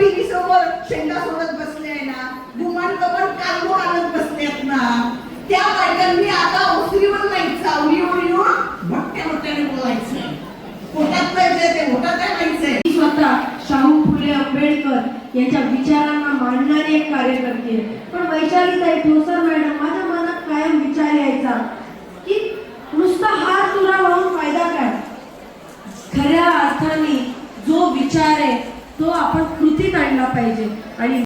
TV समोर शेंगा सोडत बसले ना गुमान कपड कांदो आणत बसलेत ना त्या बायकांनी आता ओसरीवर नाही चावलीवर येऊन भट्ट्या भट्ट्याने बोलायचं. पोटात पाहिजे ते पोटात नाही मी स्वतः शाहू फुले आंबेडकर यांच्या विचारांना मांडणारी एक कार्यकर्ती आहे. पण आहे ठोसर मॅडम माझ्या मनात कायम विचार यायचा की नुसता हात तुला लावून फायदा काय? खऱ्या अर्थाने जो विचार आहे तो आपण कृतीत आणला पाहिजे. आणि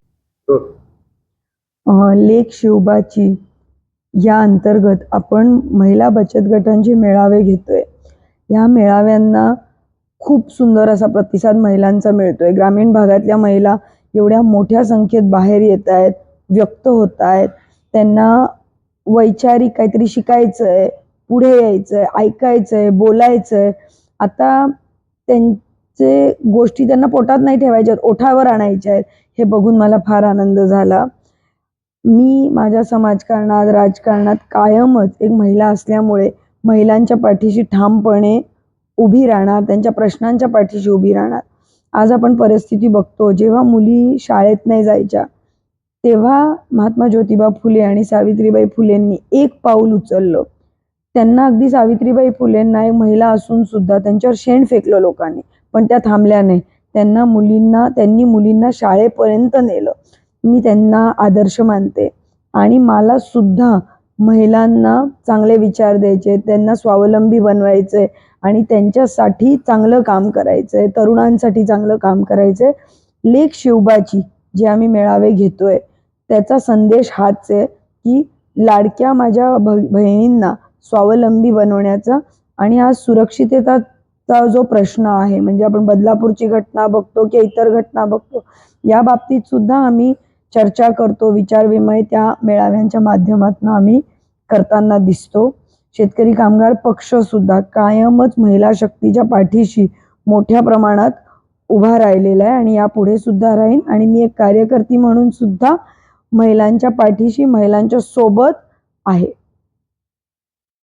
अ, लेख शिवबाची या अंतर्गत आपण महिला बचत गटांचे मेळावे घेतोय. या मेळाव्यांना खूप सुंदर असा प्रतिसाद महिलांचा मिळतोय. ग्रामीण भागातल्या महिला एवढ्या मोठ्या संख्येत बाहेर येत आहेत व्यक्त होत आहेत. त्यांना वैचारिक काहीतरी शिकायचं आहे पुढे यायचं आहे ऐकायचं आहे बोलायचं आहे आता जे गोष्टी त्यांना पोटात नाही ठेवायच्या आहेत ओठावर आणायच्या आहेत हे बघून मला फार आनंद झाला. मी माझ्या समाजकारणात राजकारणात कायमच एक महिला असल्यामुळे महिलांच्या पाठीशी ठामपणे उभी राहणार त्यांच्या प्रश्नांच्या पाठीशी उभी राहणार. आज आपण परिस्थिती बघतो जेव्हा मुली शाळेत नाही जायच्या तेव्हा महात्मा ज्योतिबा फुले आणि सावित्रीबाई फुलेंनी एक पाऊल उचललं. त्यांना अगदी सावित्रीबाई फुलेंना एक महिला असून सुद्धा त्यांच्यावर शेण फेकलं लोकांनी. पण त्या थांबल्या नाही त्यांना मुलींना त्यांनी मुलींना शाळेपर्यंत नेलं. मी त्यांना आदर्श मानते. आणि मला सुद्धा महिलांना चांगले विचार द्यायचे त्यांना स्वावलंबी बनवायचे आणि त्यांच्यासाठी चांगलं काम करायचं आहे तरुणांसाठी चांगलं काम करायचं. आहे लेख शिवबाची जे आम्ही मेळावे घेतोय त्याचा संदेश हाच आहे की लाडक्या माझ्या भ बहिणींना स्वावलंबी बनवण्याचा आणि आज सुरक्षितता चा जो प्रश्न आहे म्हणजे आपण बदलापूरची घटना बघतो की इतर घटना बघतो या बाबतीत सुद्धा आम्ही चर्चा करतो विचारविमय त्या मेळाव्यांच्या माध्यमातून आम्ही करताना दिसतो. शेतकरी कामगार पक्ष सुद्धा कायमच महिला शक्तीच्या पाठीशी मोठ्या प्रमाणात उभा राहिलेला आहे आणि यापुढे सुद्धा राहीन. आणि मी एक कार्यकर्ती म्हणून सुद्धा महिलांच्या पाठीशी महिलांच्या सोबत आहे.